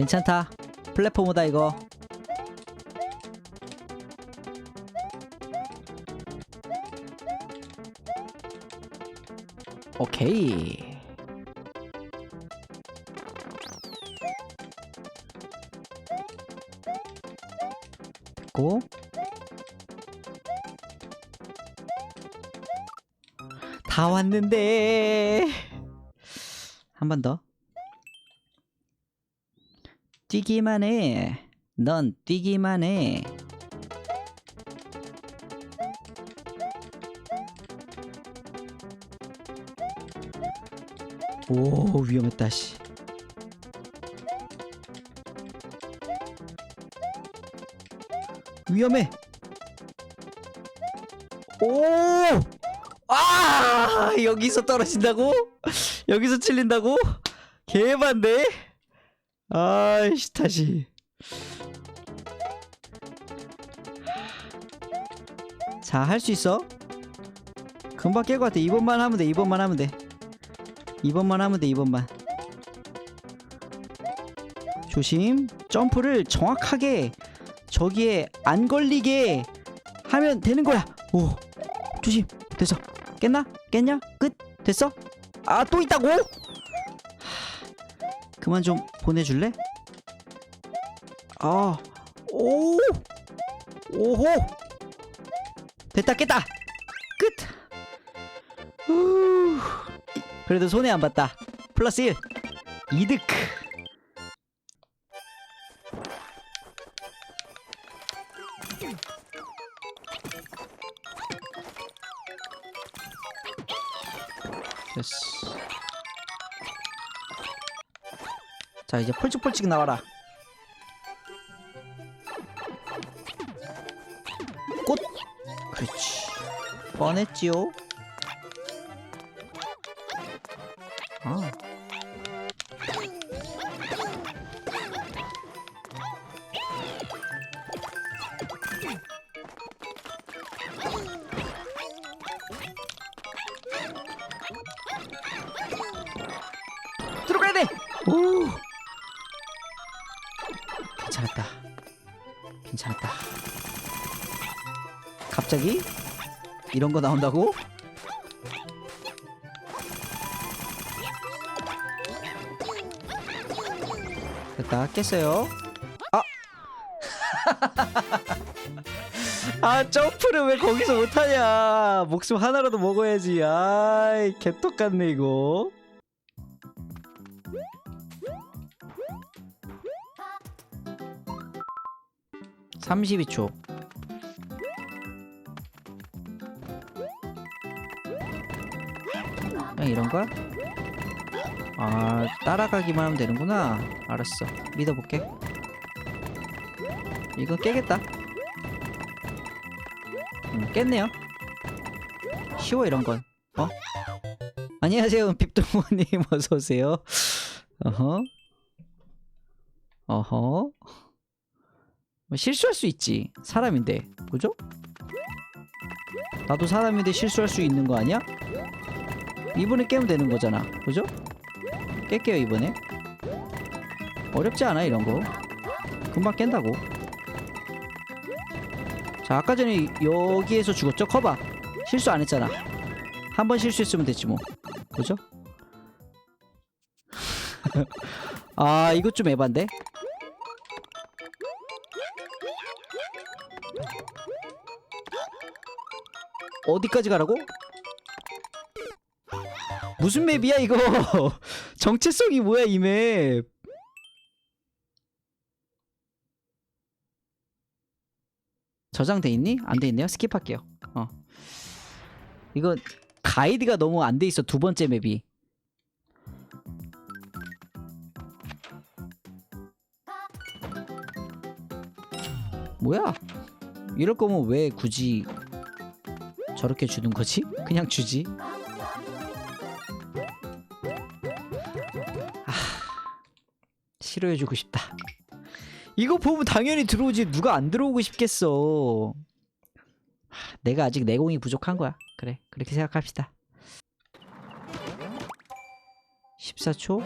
괜찮다. 플랫포머다 이거. 오케이. 됐고. 다 왔는데. 한 번 더. 뛰기만 해. 넌 뛰기만 해. 오 위험했다 씨. 위험해. 오! 아! 여기서 떨어진다고? 여기서 찔린다고? 개반데? 아이씨 다시. 자, 할 수 있어. 금방 깰 것 같아. 2번만 하면 돼. 2번만 하면 돼. 2번만 하면 돼. 2번만. 조심. 점프를 정확하게 저기에 안 걸리게 하면 되는 거야. 오. 조심. 됐어. 깼나? 깼냐? 끝. 됐어? 아, 또 있다고? 하, 그만 좀 보내줄래? 아. 오. 오호. 됐다 깼다 끝 후. 그래도 손해 안 봤다 플러스 1 이득 됐어 자 이제 펄찍펄찍 나와라. 꽃. 그렇지. 뻔했지요? 아. 들어가야 돼! 오! 갑자기? 이런 거 나온다고? 됐다 깼어요. 아! 아 점프를 왜 거기서 못하냐. 목숨 하나라도 먹어야지. 아이 개똑같네 이거. 삼십이 초 이런 거야? 아 따라가기만 하면 되는구나. 알았어. 믿어볼게. 이거 깨겠다. 음, 깼네요. 쉬워 이런 건. 어? 안녕하세요 빕동호님. 어서오세요. 어허. 어허. 뭐 실수할 수 있지. 사람인데. 그죠? 나도 사람인데 실수할 수 있는 거 아니야? 이번에 깨면 되는 거잖아. 그죠? 깰게요 이번에. 어렵지 않아 이런 거. 금방 깬다고. 자 아까 전에 여기에서 죽었죠? 커봐 실수 안 했잖아. 한 번 실수했으면 됐지 뭐. 그죠? 아 이거 좀 에반데? 어디까지 가라고? 무슨 맵이야 이거? 정체성이 뭐야 이 맵? 저장돼 있니? 안 돼 있네요? 스킵할게요. 어. 이거 가이드가 너무 안 돼 있어 두 번째 맵이. 뭐야? 이럴 거면 왜 굳이 저렇게 주는 거지? 그냥 주지 치료해주고 싶다. 이거 보면 당연히 들어오지. 누가 안 들어오고 싶겠어. 내가 아직 내공이 부족한 거야. 그래 그렇게 생각합시다. 14초.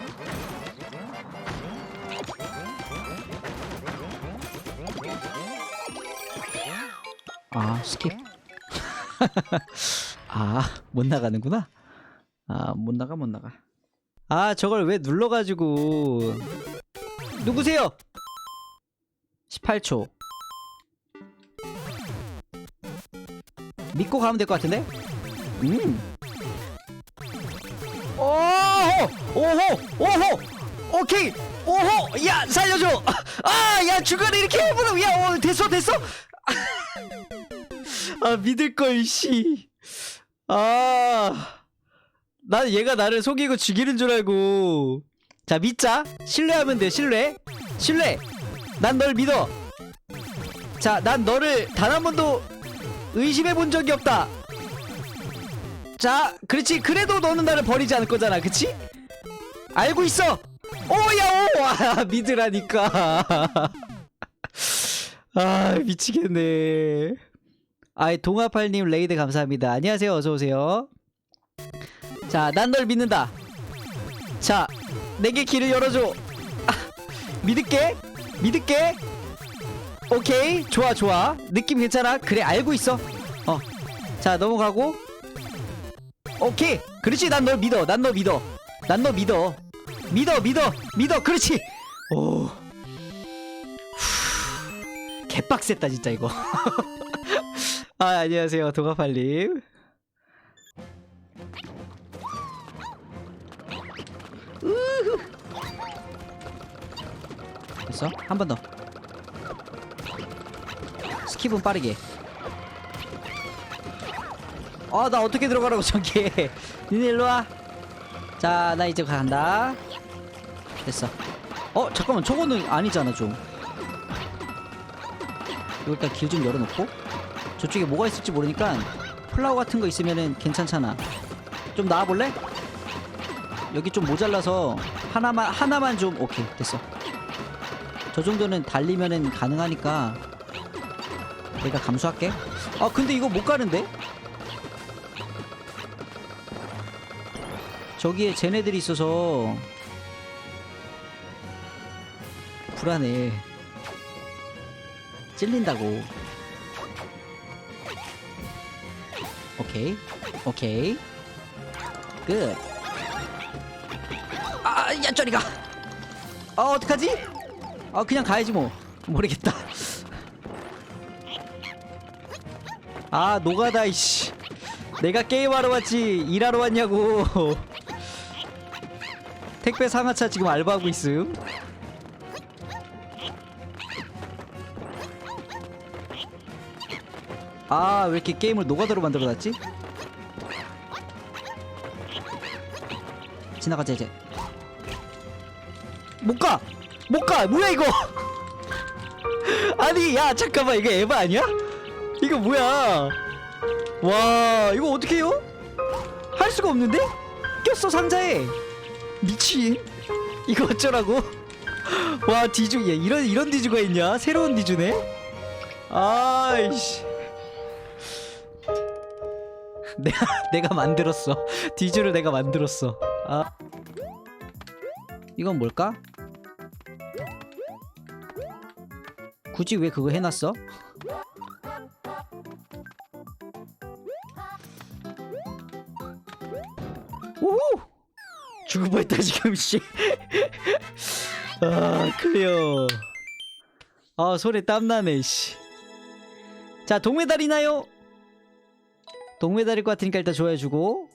아 스킵. 아못 나가는구나. 아 못 나가 못 나가. 아 저걸 왜 눌러가지고. 누구세요? 18초. 믿고 가면 될 것 같은데? 음. 오호! 오호! 오호! 오케이! 오호! 야 살려줘! 아 야 중간에 이렇게 해보면 야 어, 됐어 됐어? 아 믿을 걸 씨. 아. 난 얘가 나를 속이고 죽이는 줄 알고. 자, 믿자. 신뢰하면 돼, 신뢰. 신뢰. 난 널 믿어. 자, 난 너를 단 한 번도 의심해 본 적이 없다. 자, 그렇지. 그래도 너는 나를 버리지 않을 거잖아. 그치? 알고 있어. 오야, 오! 아, 믿으라니까. 아, 미치겠네. 아이 동아팔님 레이드 감사합니다. 안녕하세요. 어서 오세요. 자, 난 널 믿는다. 자, 내게 길을 열어줘. 아, 믿을게. 믿을게. 오케이, 좋아, 좋아. 느낌 괜찮아. 그래, 알고 있어. 어, 자 넘어가고. 오케이, 그렇지. 난 널 믿어. 난 너 믿어. 난 너 믿어. 믿어, 믿어, 믿어. 그렇지. 오. 후, 개빡셌다 진짜 이거. 아 안녕하세요 동아팔님 됐어? 한 번 더 스킵은 빠르게 아 나 어떻게 들어가라고 저기 니네 일로와 자 나 이제 간다 됐어 어 잠깐만 저거는 아니잖아 좀 이거 일단 길 좀 열어놓고 저쪽에 뭐가 있을지 모르니까 플라워 같은 거 있으면은 괜찮잖아. 좀 나와볼래? 여기 좀 모자라서 하나만 하나만 좀 오케이 됐어. 저 정도는 달리면은 가능하니까 내가 감수할게. 아 근데 이거 못 가는데? 저기에 쟤네들이 있어서 불안해. 찔린다고. 오케이 오케이 끝 아야 저리가 아 어떡하지 아 그냥 가야지 뭐 모르겠다 아 노가다 이씨 내가 게임하러 왔지 일하러 왔냐고 택배 상하차 지금 알바하고 있음 아, 왜 이렇게 게임을 노가다로 만들어놨지? 지나가자, 이제. 못 가! 못 가! 뭐야, 이거! 아니, 야, 잠깐만, 이거 에바 아니야? 이거 뭐야? 와, 이거 어떻게 해요? 할 수가 없는데? 꼈어, 상자에! 미친! 이거 어쩌라고? 와, 디주, 얘, 이런, 이런 디주가 있냐? 새로운 디주네? 아이씨. 내가 내가 만들었어. 디즈를 내가 만들었어. 아. 이건 뭘까? 굳이 왜 그거 해놨어? 오! 죽을 뻔했다 지금 씨. 아 그래요. 아 손에 땀 나네 씨. 자 동메달이나요? 동메달일 것 같으니까 일단 좋아해주고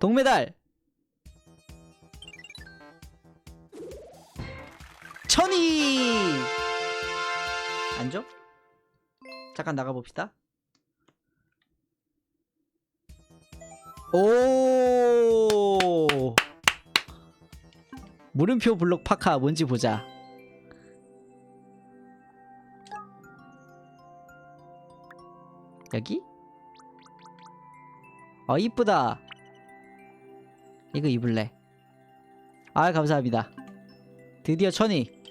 동메달 천이 앉아? 잠깐 나가봅시다. 오! 물음표 블록 파카 뭔지 보자. 여기? 어 이쁘다. 이거 입을래. 아 감사합니다. 드디어 천이